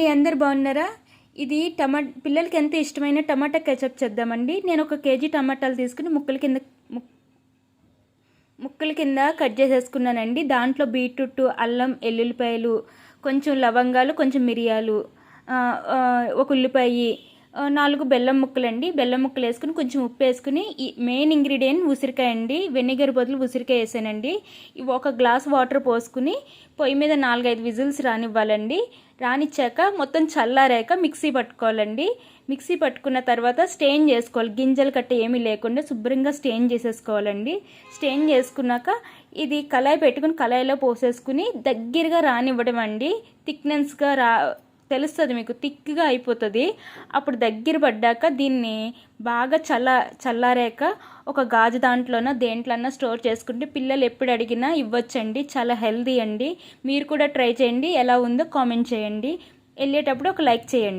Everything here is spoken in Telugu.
అండి అందరు బాగున్నారా? ఇది టమా పిల్లలకి ఎంత ఇష్టమైన టమాటా కెచప్ చేద్దామండి. నేను ఒక కేజీ టమాటాలు తీసుకుని ముక్కల కింద ముక్కల కింద కట్ చేసేసుకున్నానండి. దాంట్లో బీట్రూట్ అల్లం ఎల్లుల్లిపాయలు కొంచెం లవంగాలు కొంచెం మిరియాలు ఒక ఉల్లిపాయ నాలుగు బెల్లం ముక్కలండి. బెల్లం ముక్కలు వేసుకుని కొంచెం ఉప్పు వేసుకుని ఈ మెయిన్ ఇంగ్రీడియంట్ ఉసిరికాయ అండి. వెనిగర్ బదులు ఉసిరికాయ వేసానండి. ఒక గ్లాస్ వాటర్ పోసుకుని పొయ్యి మీద నాలుగైదు విజిల్స్ రానివ్వాలండి. రానిచ్చాక మొత్తం చల్లారాక మిక్సీ పట్టుకోవాలండి. మిక్సీ పట్టుకున్న తర్వాత స్టెయిన్ చేసుకోవాలి. గింజలు కట్ట ఏమీ లేకుండా శుభ్రంగా స్టెయిన్ చేసేసుకోవాలండి. స్టెయిన్ చేసుకున్నాక ఇది కళాయి పెట్టుకుని కళాయిలో పోసేసుకుని దగ్గరగా రానివ్వడం అండి థిక్నెస్గా రా తెలుస్తుంది మీకు థిక్గా అయిపోతుంది. అప్పుడు దగ్గర పడ్డాక దీన్ని బాగా చల్ల చల్లారాక ఒక గాజు దాంట్లోన దేంట్లోనో స్టోర్ చేసుకుంటే పిల్లలు ఎప్పుడు అడిగినా ఇవ్వచ్చండి. చాలా హెల్దీ అండి. మీరు కూడా ట్రై చేయండి. ఎలా ఉందో కామెంట్ చేయండి. వెళ్ళేటప్పుడు ఒక లైక్ చేయండి.